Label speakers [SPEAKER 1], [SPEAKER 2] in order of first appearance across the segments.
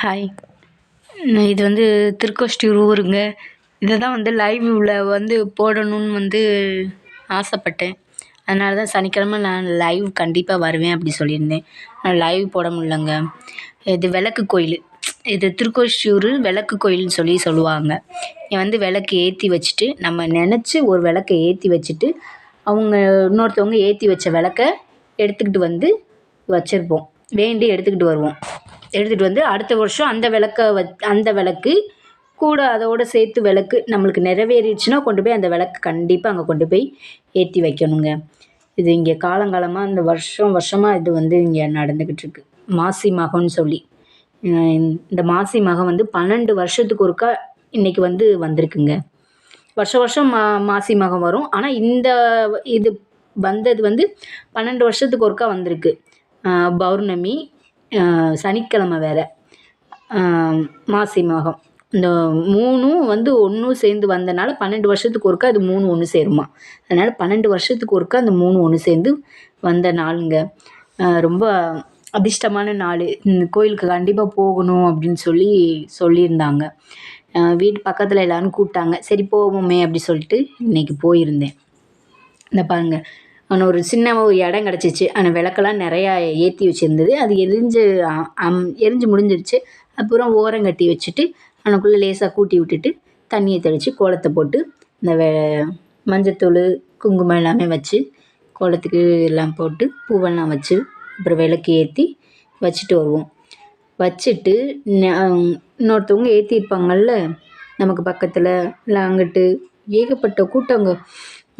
[SPEAKER 1] Hi இது வந்து திருக்கோஷ்டியூர் ஊருங்க. இதை தான் வந்து லைவில் வந்து போடணும்னு வந்து ஆசைப்பட்டேன். அதனால தான் சனிக்கிழமை நான் லைவ் கண்டிப்பாக வருவேன் அப்படி சொல்லியிருந்தேன். ஆனால் லைவ் போட முடியலங்க. இது விளக்கு கோயில். இது திருக்கோஷ்டியூர் விளக்கு கோயில்னு சொல்லி சொல்லுவாங்க. இங்கே வந்து விளக்கு ஏற்றி வச்சுட்டு நம்ம நினச்சி ஒரு விளக்க ஏற்றி வச்சுட்டு அவங்க இன்னொருத்தவங்க ஏற்றி வச்ச விளக்க எடுத்துக்கிட்டு வந்து வச்சுருப்போம். வேண்டி எடுத்துக்கிட்டு வருவோம். எடுத்துகிட்டு வந்து அடுத்த வருஷம் அந்த விளக்க வ அந்த விளக்கு கூட அதோடு சேர்த்து விளக்கு நம்மளுக்கு நிறைவேறிடுச்சுன்னா கொண்டு போய் அந்த விளக்கு கண்டிப்பாக அங்கே கொண்டு போய் ஏற்றி வைக்கணுங்க. இது இங்கே காலங்காலமாக இந்த வருஷம் வருஷமாக இது வந்து இங்கே நடந்துக்கிட்டு இருக்கு. மாசி மகம்னு சொல்லி. இந்த மாசி மகம் வந்து பன்னெண்டு வருஷத்துக்கு ஒருக்கா இன்றைக்கி வந்து வந்திருக்குங்க. வருஷம் வருஷம் மா மாசி மகம் வரும். ஆனால் இந்த இது வந்தது வந்து பன்னெண்டு வருஷத்துக்கு ஒருக்கா வந்திருக்கு. பௌர்ணமி சனிக்கிழமை வேறு. மாசி மகம். இந்த மூணும் வந்து ஒன்றும் சேர்ந்து வந்தனால பன்னெண்டு வருஷத்துக்கு ஒருக்கா அது மூணு ஒன்று சேருமா. அதனால் பன்னெண்டு வருஷத்துக்கு ஒருக்கா அந்த மூணு ஒன்று சேர்ந்து வந்த நாளுங்க. ரொம்ப அதிர்ஷ்டமான நாள். இந்த கோயிலுக்கு கண்டிப்பாக போகணும் அப்படின்னு சொல்லி சொல்லியிருந்தாங்க. வீட்டு பக்கத்தில் எல்லோரும் கூப்பிட்டாங்க. சரி போவோமே அப்படி சொல்லிட்டு இன்றைக்கி போயிருந்தேன். இந்த பாருங்கள் ஆனால் ஒரு சின்ன ஒரு இடம் கிடச்சிச்சு. ஆனால் விளக்கெல்லாம் நிறையா ஏற்றி வச்சுருந்தது. அது எரிஞ்சு அம் எரிஞ்சு முடிஞ்சிருச்சு. அப்புறம் ஓரம் கட்டி வச்சுட்டு அவனுக்குள்ளே லேசாக கூட்டி விட்டுட்டு தண்ணியை தெளித்து கோலத்தை போட்டு இந்த வெ மஞ்சத்தூள் குங்குமம் எல்லாமே வச்சு கோலத்துக்கு எல்லாம் போட்டு பூவெல்லாம் வச்சு அப்புறம் விளக்கு ஏற்றி வச்சுட்டு வருவோம். வச்சுட்டு இன்னொருத்தவங்க ஏற்றிருப்பாங்கள்ல நமக்கு பக்கத்தில் இல்லை அங்கிட்டு ஏகப்பட்ட கூட்டங்க.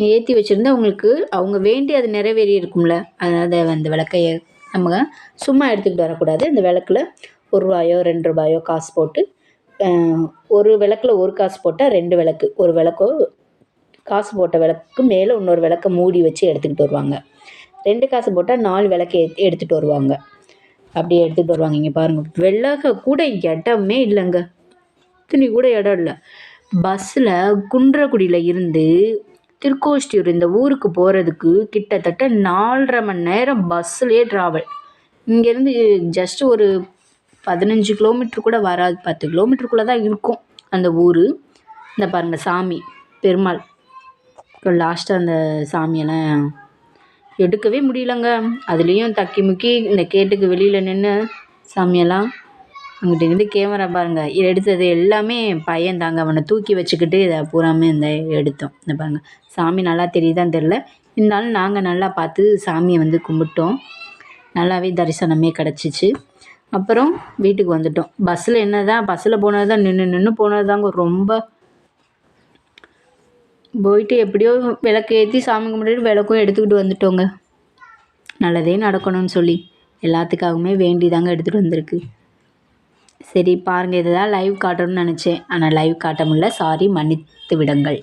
[SPEAKER 1] ஏற்றி வச்சுருந்தா அவங்களுக்கு அவங்க வேண்டி அது நிறைவேறி இருக்கும்ல. அதாவது அந்த விளக்கைய நம்ம சும்மா எடுத்துக்கிட்டு வரக்கூடாது. அந்த விளக்குல ஒரு ரூபாயோ ரெண்டு ரூபாயோ காசு போட்டு ஒரு விளக்கில் ஒரு காசு போட்டால் ரெண்டு விளக்கு. ஒரு விளக்கோ காசு போட்ட விளக்கு மேலே இன்னொரு விளக்க மூடி வச்சு எடுத்துக்கிட்டு வருவாங்க. ரெண்டு காசு போட்டால் நாலு விளக்கு எடுத்துகிட்டு வருவாங்க. அப்படியே எடுத்துகிட்டு வருவாங்க. இங்கே பாருங்கள் விளக்க கூட இடமே இல்லைங்க. துணி கூட இடம் இல்லை. பஸ்ஸில் குன்றக்குடியில் இருந்து திருக்கோஷ்டியூர் இந்த ஊருக்கு போகிறதுக்கு கிட்டத்தட்ட நாலரை மணி நேரம் பஸ்ஸுலேயே ட்ராவல் இங்கேருந்து ஜஸ்ட் ஒரு பதினஞ்சு கிலோமீட்டர் கூட வராது. பத்து கிலோமீட்டருக்குள்ளே தான் இருக்கும் அந்த ஊர். இந்த பாருங்கள் சாமி பெருமாள். இப்போ லாஸ்ட்டாக அந்த சாமியெல்லாம் எடுக்கவே முடியலங்க. அதுலேயும் தக்கி முக்கி இந்த கேட்டுக்கு வெளியில் நின்று சாமியெல்லாம் அங்கிட்ட இருந்து கேமரா பாருங்கள் எடுத்தது எல்லாமே பையன் தாங்க. அவனை தூக்கி வச்சுக்கிட்டு இதை பூராமே இந்த எடுத்தோம். இந்த பாருங்கள் சாமி நல்லா தெரியுதான்னு தெரில இருந்தாலும் நாங்கள் நல்லா பார்த்து சாமியை வந்து கும்பிட்டோம். நல்லாவே தரிசனமே கிடச்சிச்சு. அப்புறம் வீட்டுக்கு வந்துட்டோம். பஸ்ஸில் என்ன தான் பஸ்ஸில் போனது தான் நின்று நின்று போனது தாங்க ரொம்ப போயிட்டு எப்படியோ விளக்கு ஏற்றி சாமி கும்பிட்டுட்டு விளக்கும் எடுத்துக்கிட்டு வந்துட்டோங்க. நல்லதே நடக்கணும்னு சொல்லி. எல்லாத்துக்காகவுமே வேண்டி தாங்க எடுத்துகிட்டு வந்திருக்கு. சரி பாருங்கள் இதை தான் லைவ் காட்டணும்னு நினச்சேன். ஆனால் லைவ் காட்ட முடியல. சாரி மன்னித்து விடுங்கள்.